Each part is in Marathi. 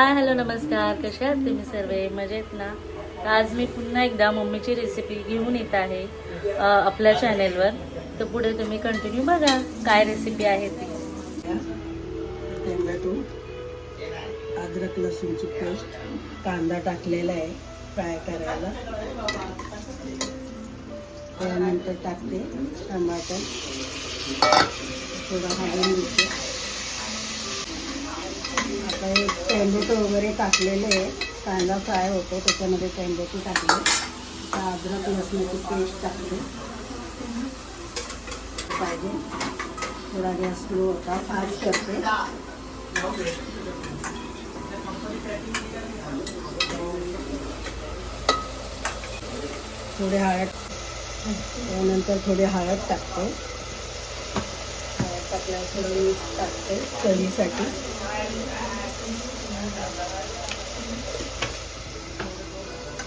हाय हॅलो नमस्कार. कशा आहात तुम्ही सर्व? मजेत ना? तर आज मी पुन्हा एकदा मम्मीची रेसिपी घेऊन येत आहे आपल्या चॅनेलवर तर पुढे तुम्ही कंटिन्यू बघा काय रेसिपी आहे ती. टोमॅटो अद्रक लसूणची पेस्ट कांदा टाकलेला आहे फ्राय करायला. त्यानंतर टाकते टमाटर. थोडा हलवून घेते. आता हे टोमॅटो वगैरे टाकलेले आहे. कांदा फ्राय होतो त्याच्यामध्ये टोमॅटो टाकले. अद्रक लसणाची पेस्ट टाकते. पाहिजे. थोडा गॅस स्लो होता. फास्ट करते. थोडे हळद. त्यानंतर थोडे हळद टाकते. हळद टाकल्यावर थोडं मीठ टाकते. चवीसाठी.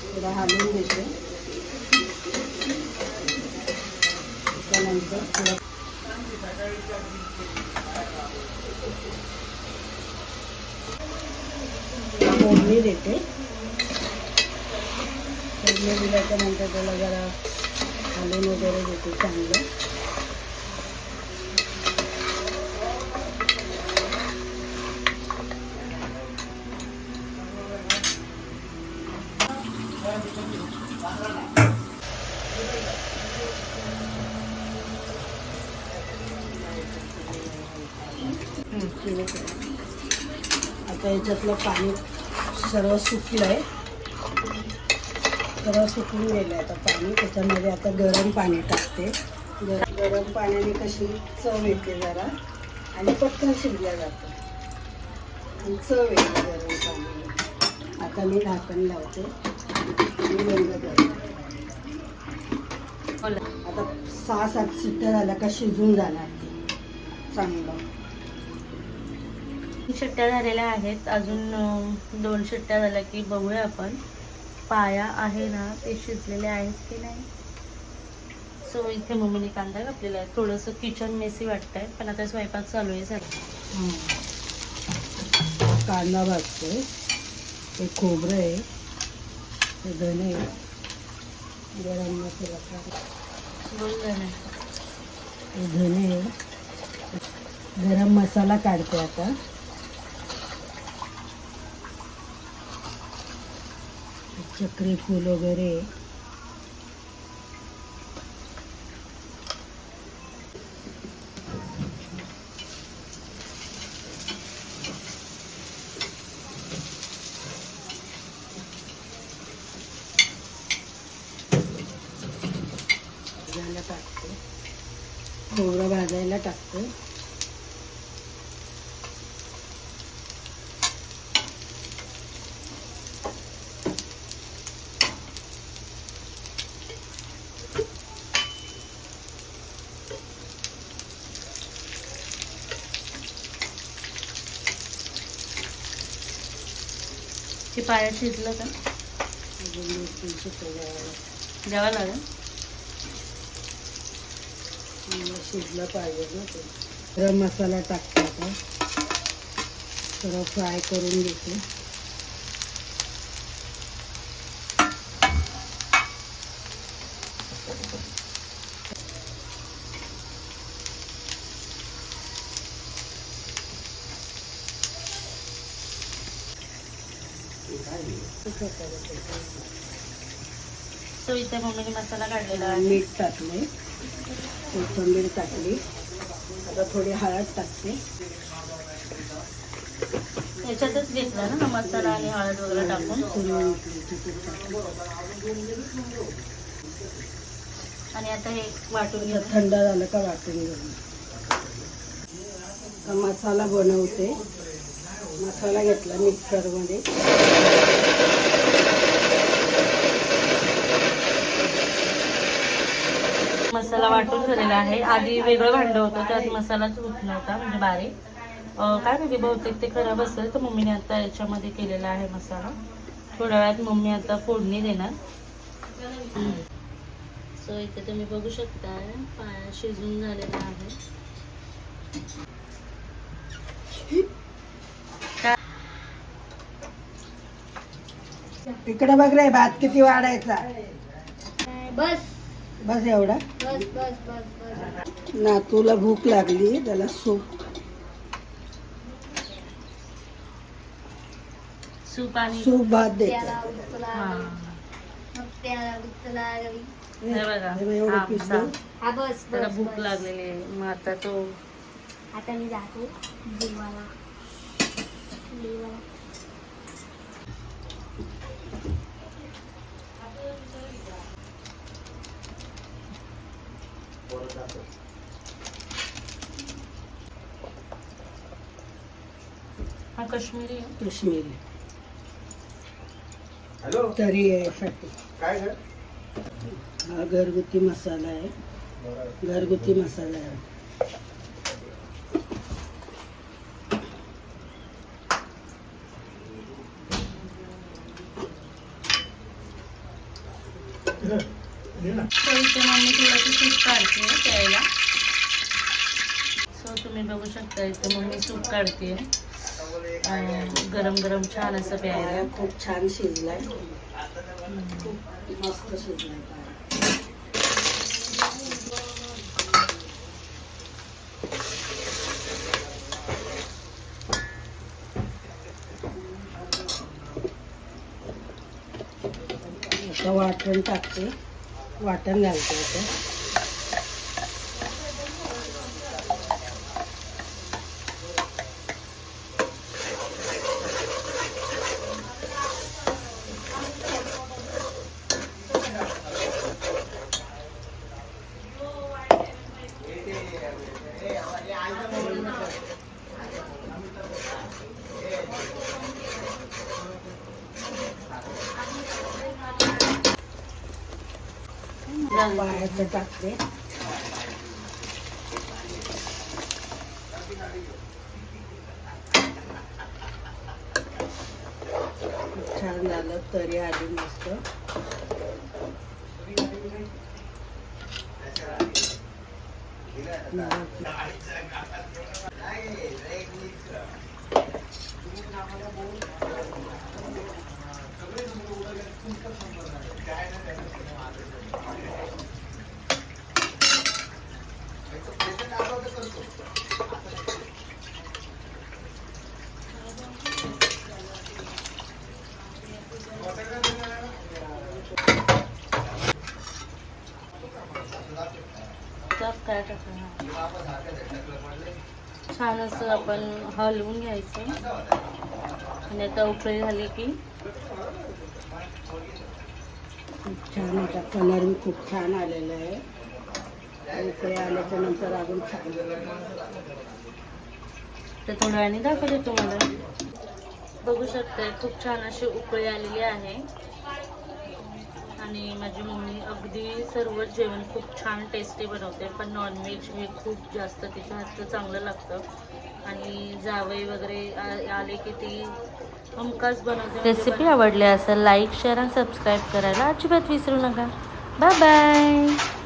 थोडं हलवून घेते त्यानंतर थोडं फोडणी देते फोडणी दिल्याच्या नंतर त्याला जरा हलवून वगैरे देते चांगलं केलं केलं. आता याच्यातलं पाणी सर्व सुकलं आहे. सर्व सुकून गेलं आहे आता पाणी. त्याच्यामध्ये आता गरम पाणी टाकते. गर- गरम पाण्याने कशी चव येते जरा. आणि पटकन शिजल्या जातं. आणि चव येते गरम पाण्याने. आता मी झाकण लावते. आणि बंद करते. आता सहा सात शिट्ट्या झाल्या का शिजून जाणार ते. चांगलं. शिट्ट्या झालेल्या आहेत? अजून दोन शिट्ट्या झाल्या की बघूया आपण. पाया आहे ना ते शिजलेले आहेत की नाही? सो इथे मम्मीने कांदा कापलेला आहे. थोडंसं किचन मेसी वाटतंय पण आता स्वयंपाक चालू आहे सर. कांदा भाजते हे खोबरं आहे. हे धने. गरम मसाला काढ- बोल ना हे धने आहे. गरम मसाला काढते आता. चक्री फूल वगैरे. टाकते. खोबरं भाजायला टाकते. ते पाया शिजलं का अजून द्यावं लागेल. शिजलं पाहिजे ना ते. गरम मसाला टाकतो आता सर्व फ्राय करून घेते. सो इथे मम्मीने मसाला काढलेला मीठ टाकले कोथिंबीर टाकली आता थोडी हळद टाकते. याच्यातच घेतला ना मसाला आणि हळद वगैरे टाकून. आणि आता हे वाटून घेऊ. थंड झालं का वाटून घेऊ. मसाला बनवते. मसाला घेतला मिक्सरमध्ये. मसाला वाटून झालेला आहे. आधी वेगळं भांडं होतं त्यात मसालाच होत नव्हता म्हणजे बारीक. काय माहिती बहुतेक ते खराब असेल तर मम्मीने आता याच्यामध्ये केलेला आहे मसाला. थोड्या वेळात मम्मी आता फोडणी देणार. सो इथे तुम्ही बघू शकता पाया शिजून झालेला आहे. इकडे बघ रे भात किती वाढायचा. बस. बस एवढा? बस बस बस बस. नातूला भूक लागली त्याला सूप. सूप आणि सूप भात त्याला देते. उचला हा मग त्याला उचला हे बघा. हे बघ, एवढं हा, पीस सा- देऊ. हा बस त्याला बस भूक बस. लागलेली आहे. मग आता तो आता मी जातो. देवाला देवाला हा काश्मीरी आहे. काश्मीरी। हॅलो। तरी आहे साठी काय ग हा घरगुती मसाला आहे घरगुती मसाला आहे सो इथे मम्मी थोडंसं सूप काढते प्यायला. सो तुम्ही बघू शकता इथे मम्मी सूप काढते गरम गरम छान असं प्यायला. पाया खूप छान शिजलाय. खूप मस्त शिजलाय वाटण टाकते. वाटण घालते आता टाकते. छान झालं तरी आली मस्त. त्यात काय टाकणार? छान असं आपण हलवून घ्यायचं. आणि आता उकळी झाली की खूप छान आता कलर खूप छान आलेला आहे. उकळे आल्याच्यानंतर अजून छान. ते थोड्या वेळाने दाखवते तुम्हाला. बघू शकताय खूप छान अशी उकळी आलेली आहे. आणि माझी मम्मी अगदी सर्व जेवण खूप छान टेस्टी बनवते. पण नॉनव्हेज हे खूप जास्त तिच्या हातचं चांगलं लागतं. आणि जावई वगैरे आले की ती हमखास बनवते रेसिपी आवडली असेल लाईक शेअर आणि सबस्क्राईब करायला अजिबात विसरू नका. Bye bye